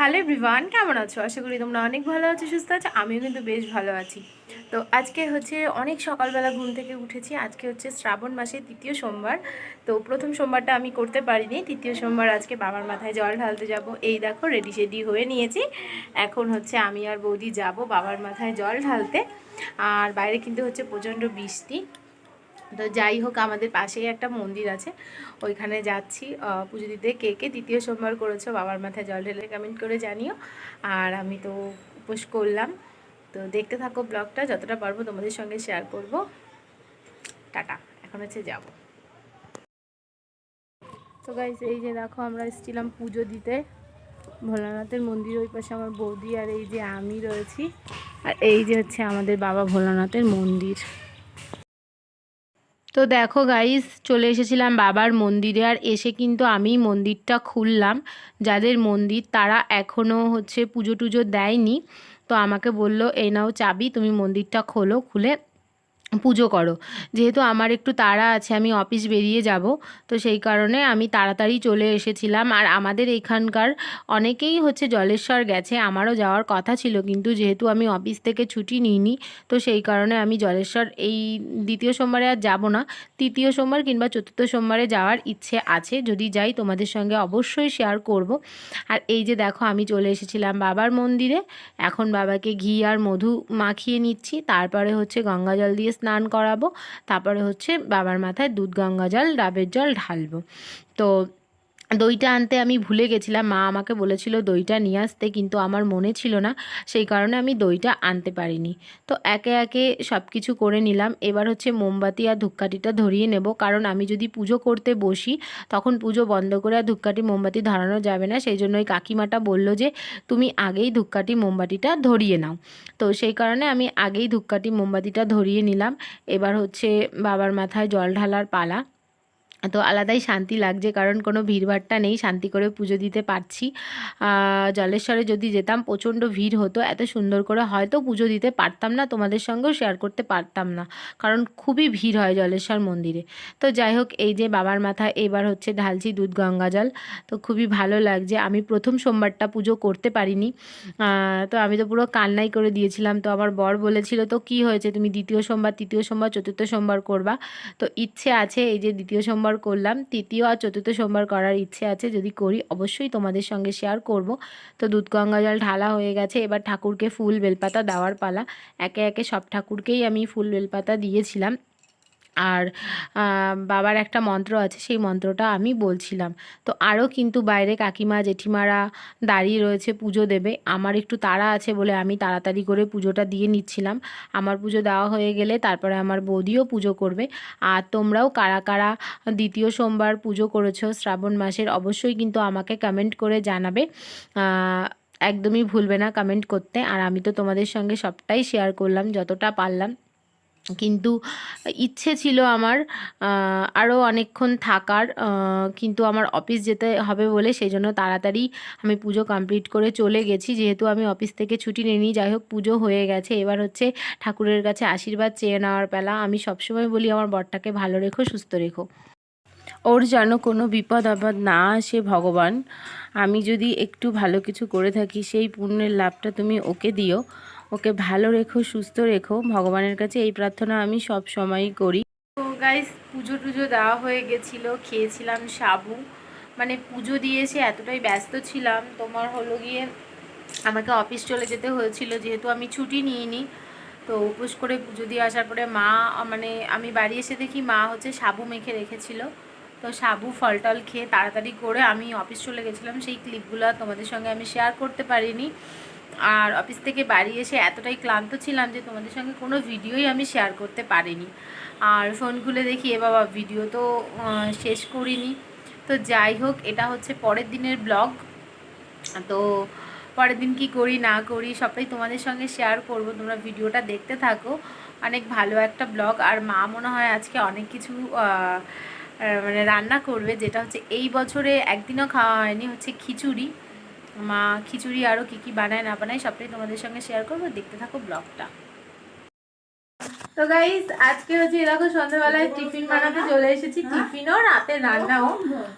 Hello everyone কেমন আছো? আশা করি তোমরা অনেক ভালো আছো, সুস্থ আছো, আমিও কিন্তু বেশ ভালো আছি। তো আজকে হচ্ছে অনেক সকালবেলা ঘুম থেকে উঠেছি, আজকে হচ্ছে শ্রাবণ মাসের তৃতীয় সোমবার। তো প্রথম সোমবারটা আমি করতে পারিনি, তৃতীয় সোমবার আজকে বাবার মাথায় জল ঢালতে যাব, এই দেখো রেডি সেডি হয়ে নিয়েছি। এখন হচ্ছে আমি আর বৌদি যাব বাবার মাথায় জল ঢালতে, আর বাইরে কিন্তু হচ্ছে প্রচণ্ড বৃষ্টি। তো যাই হোক, আমাদের পাশেই একটা মন্দির আছে। ওইখানে যাচ্ছি। পুজো দিতে। কে কে দ্বিতীয় সোমবার করেছ বাবার মাথায় জল ঢেলে কমেন্ট করে জানিও। আর আমি তো উপোস করলাম। তো দেখতে থাকো ব্লগটা। যতটা পারব তোমাদের সঙ্গে শেয়ার করব। টাটা। এখন হচ্ছে যাব। তো গাইস এই যে দেখো, আমরা এসেছিলাম পুজো দিতে। ভোলানাথের মন্দির ওই পাশে আমার বৌদি আর এই যে আমি রয়েছি। আর এই যে হচ্ছে আমাদের বাবা ভোলানাথের মন্দির। তো দেখো গাইস চলে এসেছিলাম বাবার মন্দিরে আর এসে কিন্তু আমি মন্দিরটা খুললাম। যাদের মন্দির তারা এখনও হচ্ছে পুজো টুজো দেয়নি। তো আমাকে বলল, এই নাও চাবি, তুমি মন্দিরটা খোলো, খুলে পুজো করো। যেহেতু আমার একটু তাড়া আছে, আমি অফিস বেরিয়ে যাব, তো সেই কারণে আমি তাড়াতাড়ি চলে এসেছিলাম। আর আমাদের এখানকার অনেকেই হচ্ছে জলেশ্বর গেছে, আমারও যাওয়ার কথা ছিল, কিন্তু যেহেতু আমি অফিস থেকে ছুটি নিইনি, তো সেই কারণে আমি জলেশ্বর এই দ্বিতীয় সোমবারে আর যাব না। তৃতীয় সোমবার কিংবা চতুর্থ সোমবারে যাওয়ার ইচ্ছে আছে, যদি যাই তোমাদের সঙ্গে অবশ্যই শেয়ার করব। আর এই যে দেখো, আমি চলে এসেছিলাম বাবার মন্দিরে, এখন বাবাকে ঘি আর মধু মাখিয়ে নিচ্ছি, তারপরে হচ্ছে গঙ্গা জল দিয়ে স্নান করাবো। তারপরে হচ্ছে বাবার মাথায় দুধ গঙ্গা জল ডাবের জল ঢালবো। তো দইটা আনতে আমি ভুলে গেছিলাম। মা আমাকে বলেছিল দইটা নিয়ে আসতে, কিন্তু আমার মনে ছিল না, সেই কারণে আমি দইটা আনতে পারিনি। তো একে একে সব কিছু করে নিলাম। এবার হচ্ছে মোমবাতি আর ধূপকাঠিটা ধরিয়ে নেব। কারণ আমি যদি পুজো করতে বসি, তখন পুজো বন্ধ করে আর ধূপকাঠি, মোমবাতি ধরানো যাবে না। সেই জন্য ওই কাকিমাটা বলল যে, তুমি আগেই ধূপকাঠি, মোমবাতিটা ধরিয়ে নাও। তো সেই কারণে আমি আগেই ধূপকাঠি, মোমবাতিটা ধরিয়ে নিলাম। এবার হচ্ছে বাবার মাথায় জল ঢালার পালা। তো আলাদাই শান্তি লাগছে, কারণ কোনো ভিড়ভাট্টা নেই, শান্তি করে পুজো দিতে পারছি। জলেশ্বরে যদি যেতাম, প্রচণ্ড ভিড় হতো, এত সুন্দর করে হয়তো পুজো দিতে পারতাম না, তোমাদের সঙ্গেও শেয়ার করতে পারতাম না, কারণ খুবই ভিড় হয় জলেশ্বর মন্দিরে। তো যাই হোক, এই যে বাবার মাথা, এবার হচ্ছে ঢালছি দুধ গঙ্গা জল, তো খুবই ভালো লাগছে। আমি প্রথম সোমবারটা পুজো করতে পারিনি তো আমি তো পুরো কান্নাই করে দিয়েছিলাম। তো আমার বর বলেছিল, তো কি হয়েছে? তুমি দ্বিতীয় সোমবার, তৃতীয় সোমবার, চতুর্থ সোমবার করবা? তো ইচ্ছে আছে, এই যে দ্বিতীয় সোমবার করলাম। তৃতীয় আর চতুর্থ সোমবার করার ইচ্ছে আছে, যদি করি অবশ্যই তোমাদের সঙ্গে শেয়ার করব। তো দুধগঙ্গা জল ঢালা হয়ে গেছে, এবার ঠাকুরকে ফুল বেলপাতা দেওয়ার পালা। একে একে সব ঠাকুরকেই আমি ফুল বেলপাতা দিয়েছিলাম। আর বাবার একটা মন্ত্র আছে, সেই মন্ত্রটা আমি বলছিলাম। তো আরও কিন্তু বাইরে কাকিমা, জেঠিমারা দাঁড়িয়ে রয়েছে পুজো দেবে। আমার একটু তাড়া আছে বলে আমি তাড়াতাড়ি করে পুজোটা দিয়ে নিচ্ছিলাম। আমার পুজো দেওয়া হয়ে গেলে তারপরে আমার বৌদিও পুজো করবে। আর তোমরাও কারা কারা দ্বিতীয় সোমবার পুজো করেছ শ্রাবণ মাসের, অবশ্যই কিন্তু আমাকে কমেন্ট করে জানাবে। একদমই ভুলবে না কমেন্ট করতে। আর আমি তো তোমাদের সঙ্গে সবটাই শেয়ার করলাম, যতটা পারলাম। কিন্তু ইচ্ছে ছিল আমার আরও অনেকক্ষণ থাকার কিন্তু আমার অফিস যেতে হবে বলে সেই জন্য তাড়াতাড়ি আমি পুজো কমপ্লিট করে চলে গেছি। যেহেতু আমি অফিস থেকে ছুটি নিয়ে নিই যাই হোক পুজো হয়ে গেছে। এবার হচ্ছে ঠাকুরের কাছে আশীর্বাদ চেয়ে নেওয়ার বেলা আমি সবসময় বলি, আমার বরটাকে ভালো রেখো, সুস্থ রেখো। ওর যেন কোনো বিপদ আপদ না আসে ভগবান, আমি যদি একটু ভালো কিছু করে থাকি, সেই পুণ্যের লাভটা তুমি ওকে দিও। ওকে ভালো রেখো, সুস্থ রেখো। ভগবানের কাছে এই প্রার্থনা আমি সব সময়ই করি। তো গাইস পুজো টুজো দেওয়া হয়ে গেছিল, খেয়েছিলাম সাবু। মানে পুজো দিয়েছে এতটাই ব্যস্ত ছিলাম। তোমার হলো গিয়ে আমাকে অফিস চলে যেতে হয়েছিল, যেহেতু আমি ছুটি নিইনি। তো উপোস করে পুজো দিয়ে আসার পরে মা মানে আমি বাড়ি এসে দেখি মা হচ্ছে সাবু মেখে রেখেছিল। তো সাবু ফল টল খেয়ে তাড়াতাড়ি করে আমি অফিস চলে গেছিলাম। সেই ক্লিপগুলো তোমাদের সঙ্গে আমি শেয়ার করতে পারিনি। আর অফিস থেকে বাড়ি এসে এতটাই ক্লান্ত ছিলাম যে তোমাদের সঙ্গে কোনো ভিডিওই আমি শেয়ার করতে পারিনি। আর ফোন খুলে দেখি, এ বাবা ভিডিও তো শেষ করিনি। তো যাই হোক, এটা হচ্ছে পরের দিনের ব্লগ তো পরের দিন কি করি, না করি, সবটাই তোমাদের সঙ্গে শেয়ার করব। তোমরা ভিডিওটা দেখতে থাকো। অনেক ভালো একটা ব্লগ আর মা মনে হয় আজকে অনেক কিছু মানে রান্না করবে, যেটা হচ্ছে এই বছরে একদিনও খাওয়া হয়নি, হচ্ছে খিচুড়ি। মা খিচুড়ি আরও কী কী বানায় না বানায় সবটাই তোমাদের সঙ্গে শেয়ার করব। দেখতে থাকো ব্লগটা তো গাইস আজকে হচ্ছে এরকম সন্ধ্যাবেলায় টিফিন বানাতে চলে এসেছি। টিফিনও রাতে রান্নাও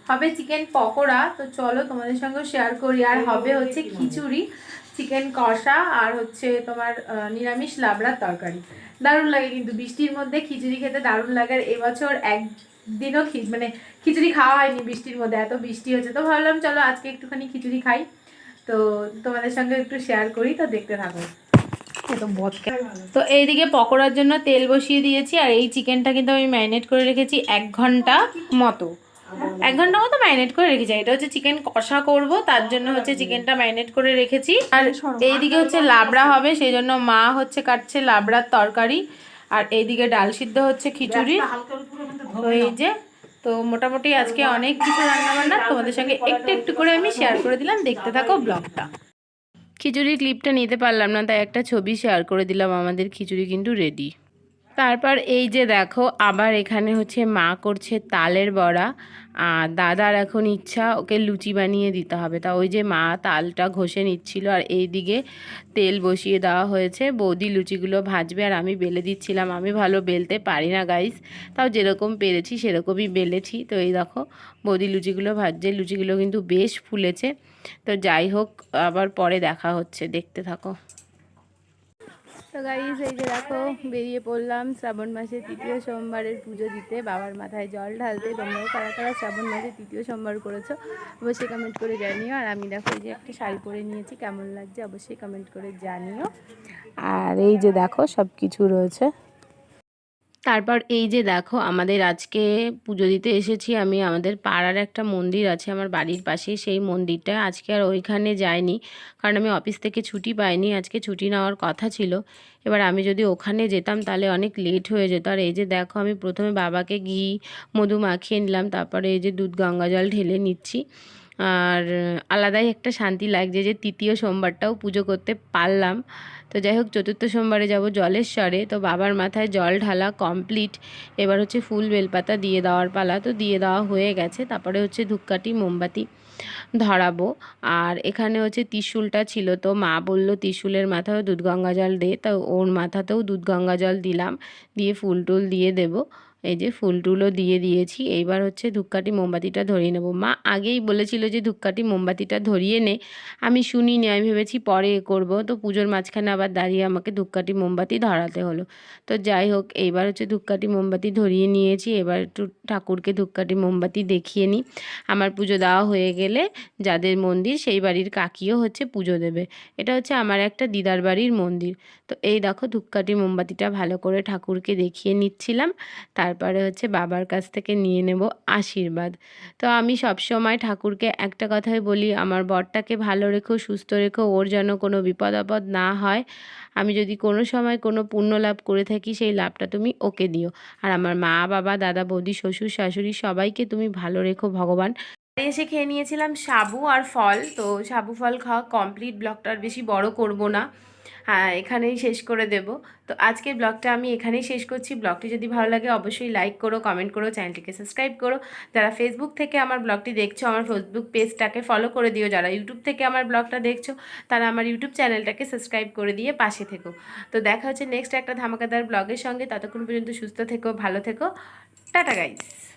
হবে চিকেন পকোড়া। তো চলো তোমাদের সঙ্গে শেয়ার করি। আর হবে হচ্ছে খিচুড়ি চিকেন কষা আর হচ্ছে তোমার নিরামিষ লাবড়ার তরকারি। দারুণ লাগে কিন্তু বৃষ্টির মধ্যে খিচুড়ি খেতে দারুণ লাগে। আর এবছর একদিনও মানে খিচুড়ি খাওয়া হয়নি বৃষ্টির মধ্যে। এত বৃষ্টি হচ্ছে। তো ভাবলাম চলো আজকে একটুখানি খিচুড়ি খাই। তো তোমাদের সঙ্গে একটু শেয়ার করি তো দেখতে থাকো। তো এইদিকে পকোড়ার জন্য তেল বসিয়ে দিয়েছি আর এই চিকেনটা কিন্তু আমি ম্যারিনেট করে রেখেছি এক ঘণ্টা মতো। এক ঘণ্টা মতো ম্যারিনেট করে রেখেছি এটা হচ্ছে চিকেন কষা করব তার জন্য হচ্ছে চিকেনটা ম্যারিনেট করে রেখেছি। আর এইদিকে হচ্ছে লাবড়া হবে সেই জন্য মা হচ্ছে কাটছে লাবড়ার তরকারি আর এইদিকে ডাল সিদ্ধ হচ্ছে খিচুড়ি। তো এই যে তো মোটামুটি আজকে অনেক কিছু রান্না বান্না তোমাদের সঙ্গে একটু একটু করে আমি শেয়ার করে দিলাম। দেখতে থাকো ব্লগটা খিচুড়ির ক্লিপটা নিতে পারলাম না, তাই একটা ছবি শেয়ার করে দিলাম। আমাদের খিচুড়ি কিন্তু রেডি তারপর এই যে দেখো, আবার এখানে হচ্ছে মা করছে তালের বড়া, আর দাদার এখন ইচ্ছা ওকে লুচি বানিয়ে দিতে হবে। তা ওই যে মা তালটা ঘষে নিচ্ছিল, আর এই দিকে তেল বসিয়ে দেওয়া হয়েছে। বৌদি লুচিগুলো ভাজবে, আর আমি বেলে দিচ্ছিলাম। আমি ভালো বেলতে পারি না গাইস তাও যেরকম পেরেছি সেরকমই বেলেছি। তো এই দেখো, বৌদি লুচিগুলো ভাজছে। লুচিগুলো কিন্তু বেশ ফুলেছে। তো যাই হোক, আবার পরে দেখা হচ্ছে। দেখতে থাকো। তো গাড়ি এই যে দেখো, বেরিয়ে পড়লাম শ্রাবণ মাসে তৃতীয় সোমবারের পুজো দিতে। বাবার মাথায় জল ঢালতে তোমরাও কারা কারা শ্রাবণ মাসে তৃতীয় সোমবার করেছ, অবশ্যই কমেন্ট করে জানিও। আর আমি দেখো, এই যে একটা শাড়ি পরে নিয়েছি, কেমন লাগছে অবশ্যই কমেন্ট করে জানিও। আর এই যে দেখো সব কিছু রয়েছে। তারপর এই যে দেখো, আমাদের আজকে পুজো দিতে এসেছি আমি, আমাদের পাড়ার একটা মন্দির আছে আমার বাড়ির পাশে, সেই মন্দিরটা আজকে আর ওইখানে যাইনি, কারণ আমি অফিস থেকে ছুটি পাইনি, আজকে ছুটি নেওয়ার কথা ছিল। এবার আমি যদি ওখানে যেতাম তাহলে অনেক লেট হয়ে যেত। আর এই যে দেখো, আমি প্রথমে বাবাকে ঘি, মধু মাখিয়ে নিলাম, তারপরে এই যে দুধ গঙ্গা জল ঢেলে নিচ্ছি। আর আলাদাই একটা শান্তি লাগছে যে তৃতীয় সোমবারটাও পুজো করতে পারলাম। তো যাই হোক, চতুর্থ সোমবারে যাব জলেশ্বরে তো বাবার মাথায় জল ঢালা কমপ্লিট এবার হচ্ছে ফুল বেলপাতা দিয়ে দেওয়ার পালা তো দিয়ে দেওয়া হয়ে গেছে। তারপরে হচ্ছে ধূপকাঠি, মোমবাতি ধরাবো। আর এখানে হচ্ছে ত্রিশুলটা ছিল। তো মা বলল, ত্রিশুলের মাথায় দুধ গঙ্গা জল দে। তো ওর মাথাতেও দুধ গঙ্গা জল দিলাম। দিয়ে ফুল টুল দিয়ে দেবো। এই যে ফুল টুলও দিয়ে দিয়েছি। এইবার হচ্ছে ধূপকাঠি মোমবাতিটা ধরিয়ে নেব। মা আগেই বলেছিল যে ধূপকাঠি মোমবাতিটা ধরিয়ে নে। আমি শুনিনি, আমি ভেবেছি পরে এ করব। তো পুজোর মাঝখানে আবার দাঁড়িয়ে আমাকে ধূপকাঠি মোমবাতি ধরাতে হলো। তো যাই হোক, এইবার হচ্ছে ধূপকাঠি মোমবাতি ধরিয়ে নিয়েছি। এবার একটু ঠাকুরকে ধূপকাঠি মোমবাতি দেখিয়ে নিই। আমার পুজো দেওয়া হয়ে গেলে যাদের মন্দির, সেই বাড়ির কাকিও হচ্ছে পুজো দেবে। এটা হচ্ছে আমার একটা দিদার বাড়ির মন্দির। তো এই দেখো ধূপকাঠি মোমবাতিটা ভালো করে ঠাকুরকে দেখিয়ে নিচ্ছিলাম। তারপরে হচ্ছে বাবার কাছ থেকে নিয়ে নেব আশীর্বাদ। তো আমি সব সময় ঠাকুরকে একটা কথাই বলি, আমার বরটাকে ভালো রেখো, সুস্থ রেখো, ওর যেন কোনো বিপদ আপদ না হয়। আমি যদি কোনো সময় কোনো পুণ্য লাভ করে থাকি, সেই লাভটা তুমি ওকে দিও। আর আমার মা, বাবা, দাদা, বৌদি, শ্বশুর, শাশুড়ি সবাইকে তুমি ভালো রেখো ভগবান। এসে খেয়ে নিয়েছিলাম সাবু আর ফল। তো সাবু, ফল খাওয়া কমপ্লিট ব্লগটা আর বেশি বড় করব না। এখানেই শেষ করে দেব। তো আজকের ব্লগটা আমি এখানেই শেষ করছি। ব্লগটি যদি ভালো লাগে অবশ্যই লাইক করো কমেন্ট করো চ্যানেলটিকে সাবস্ক্রাইব করো। যারা ফেসবুক থেকে আমার ব্লগটি দেখছ, আমার ফেসবুক পেজটাকে ফলো করে দিও। যারা ইউটিউব থেকে আমার ব্লগটা দেখছ, তারা আমার ইউটিউব চ্যানেলটাকে সাবস্ক্রাইব করে দিয়ে পাশে থেকো। তো দেখা হচ্ছে নেক্সট একটা ধামাকাদার ব্লগের সঙ্গে। ততক্ষণ পর্যন্ত সুস্থ থেকো, ভালো থেকো। Tata guys